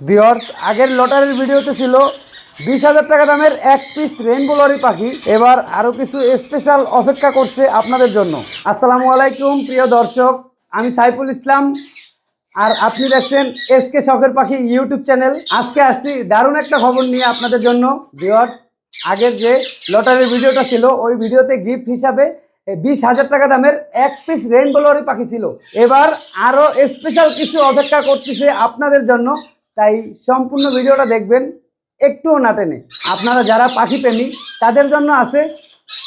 Viewers আগের লটারির ভিডিওতে ছিল বিশ হাজার টাকা দামের এক পিস রেইনবো লরি পাখি। এবার আরও কিছু স্পেশাল অপেক্ষা করছে আপনাদের জন্য। আসসালামু আলাইকুম, প্রিয় দর্শক। আমি সাইফুল ইসলাম। আর আপনি দেখছেন এসকে শখের পাখি ইউটিউব চ্যানেল আজকে আসছি দারুণ একটা খবর নিয়ে আপনাদের জন্য। ভিওর্স আগের যে লটারির ভিডিওটা ছিল, ওই ভিডিওতে গিফট হিসাবে বিশ হাজার টাকা দামের এক পিস রেইনবো লরি পাখি ছিল। এবার আরও স্পেশাল কিছু অপেক্ষা করতেছে আপনাদের জন্য। তাই সম্পূর্ণ ভিডিওটা দেখবেন একটুও না টেনে। আপনারা যারা পাখি প্রেমী, তাদের জন্য আছে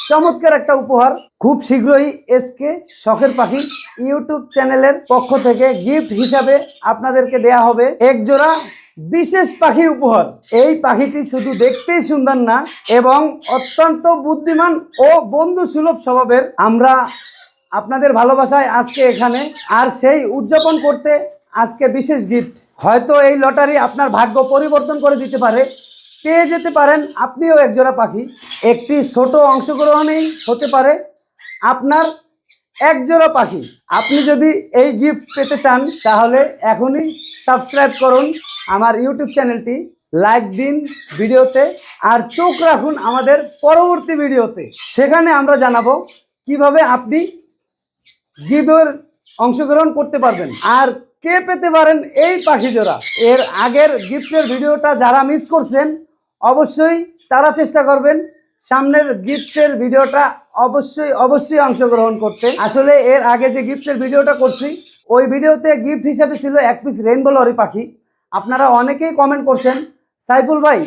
চমৎকার একটা উপহার। খুব শীঘ্রই এসকে শখের পাখি ইউটিউব চ্যানেলের পক্ষ থেকে গিফট হিসাবে আপনাদেরকে দেয়া হবে এক জোড়া বিশেষ পাখি উপহার। এই পাখিটি শুধু দেখতেই সুন্দর না, এবং অত্যন্ত বুদ্ধিমান ও বন্ধু সুলভ স্বভাবের। আমরা আপনাদের ভালোবাসায় আজকে এখানে। আর সেই উদযাপন করতে আজকে বিশেষ গিফট হয়তো এই লটারি আপনার ভাগ্য পরিবর্তন করে দিতে পারে। পেয়ে যেতে পারেন, আপনিও একজোড়া পাখি। একটি ছোট অংশগ্রহণেই হতে পারে। আপনার একজোড়া পাখি। আপনি যদি এই গিফট পেতে চান, তাহলে এখনই সাবস্ক্রাইব করুন আমার ইউটিউব চ্যানেলটি লাইক দিন ভিডিওতে আর চোখ রাখুন আমাদের পরবর্তী ভিডিওতে। সেখানে আমরা জানাব কীভাবে আপনি গিফটের অংশগ্রহণ করতে পারবেন। আর কে পেতে পারেন এই পাখি জোড়া? এর আগের গিফটের ভিডিওটা যারা মিস করছেন, অবশ্যই তারা চেষ্টা করবেন। সামনের গিফটের ভিডিওটা অবশ্যই অবশ্যই অংশগ্রহণ করতে। আসলে এর আগে যে গিফটের ভিডিওটা করছি, ওই ভিডিওতে গিফট হিসাবে ছিল এক পিস রেইনবো লরি পাখি। আপনারা অনেকেই কমেন্ট করছেন, সাইফুল ভাই,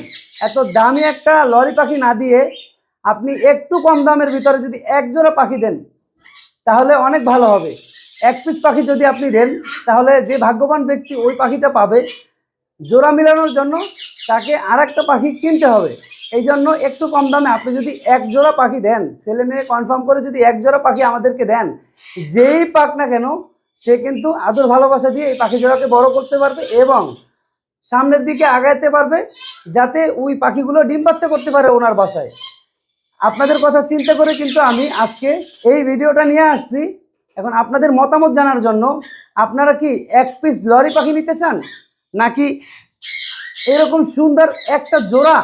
এত দামি একটা লরি পাখি না দিয়ে আপনি একটু কম দামের ভিতরে যদি এক জোড়া পাখি দেন, তাহলে অনেক ভালো হবে। এক পিস পাখি যদি আপনি দেন, তাহলে যে ভাগ্যবান ব্যক্তি ওই পাখিটা পাবে। জোড়া মিলানোর জন্য তাকে আর একটা পাখি কিনতে হবে। এই জন্য একটু কম দামে আপনি যদি এক জোড়া পাখি দেন, ছেলে মেয়ে কনফার্ম করে যদি এক জোড়া পাখি আমাদেরকে দেন, যেই পাক না কেন, সে কিন্তু আদর ভালোবাসা দিয়ে এই পাখি জোড়াকে বড় করতে পারবে এবং সামনের দিকে আগাইতে পারবে, যাতে ওই পাখিগুলো ডিম বাচ্চা করতে পারে ওনার বাসায়। আপনাদের কথা চিন্তা করে কিন্তু আমি আজকে এই ভিডিওটা নিয়ে আসছি। এখন আপনাদের মতামত জানার জন্য আপনারা কি এক পিস লরি পাখি নিতে চান? নাকি এরকম সুন্দর একটা জোড়া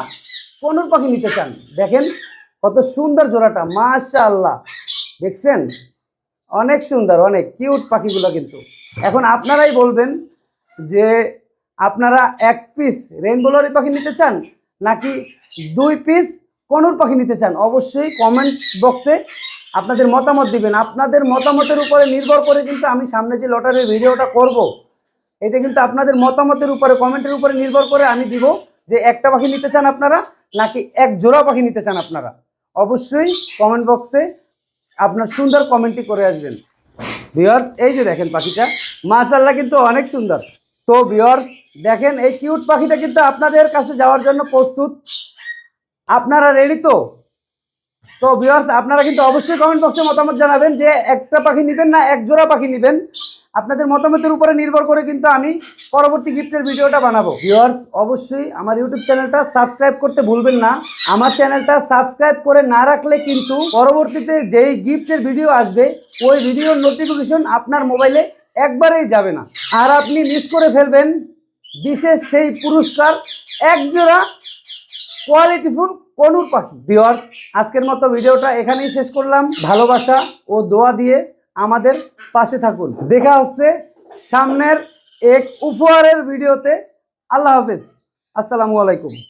কোনুর পাখি নিতে চান? দেখেন কত সুন্দর জোড়াটা মাশা আল্লাহ দেখছেন? অনেক সুন্দর, অনেক কিউট পাখিগুলো কিন্তু। এখন আপনারাই বলবেন যে আপনারা এক পিস রেইনবো লরি পাখি নিতে চান? নাকি দুই পিস কনুর পাখি নিতে চান, অবশ্যই কমেন্ট বক্সে আপনাদের মতামত দিবেন। আপনাদের মতামতের উপরে নির্ভর করে কিন্তু আমি সামনে যে লটারির ভিডিওটা করব। এটা কিন্তু আপনাদের মতামতের উপরে, কমেন্টের উপরে নির্ভর করে আমি দিব যে একটা পাখি নিতে চান আপনারা, নাকি এক জোড়া পাখি নিতে চান আপনারা। অবশ্যই কমেন্ট বক্সে আপনার সুন্দর কমেন্টটি করে আসবেন। ভিওর্স এই যে দেখেন পাখিটা মাশাল্লাহ কিন্তু অনেক সুন্দর। তো ভিওর্স দেখেন এই কিউট পাখিটা কিন্তু আপনাদের কাছে যাওয়ার জন্য প্রস্তুত। আপনারা রেডি তো? তো ভিউয়ার্স আপনারা কিন্তু অবশ্যই কমেন্ট বক্সে মতামত জানাবেন যে একটা পাখি নেবেন না, এক জোড়া পাখি নেবেন। আপনাদের মতামতের উপরে নির্ভর করে কিন্তু আমি পরবর্তী গিফটের ভিডিওটা বানাবো। ভিউয়ার্স অবশ্যই আমার ইউটিউব চ্যানেলটা সাবস্ক্রাইব করতে ভুলবেন না। আমার চ্যানেলটা সাবস্ক্রাইব করে না রাখলে কিন্তু পরবর্তীতে যেই গিফটের ভিডিও আসবে, ওই ভিডিওর নোটিফিকেশন আপনার মোবাইলে একবারেই যাবে না। আর আপনি মিস করে ফেলবেন বিশেষ সেই পুরস্কার এক জোড়া কোয়ালিটিফুল কনুর পাখি। ভিওয়ার্স আজকের মতো ভিডিওটা এখানেই শেষ করলাম। ভালোবাসা ও দোয়া দিয়ে আমাদের পাশে থাকুন। দেখা হচ্ছে সামনের এক উপহারের ভিডিওতে। আল্লাহ হাফেজ। আসসালামু আলাইকুম।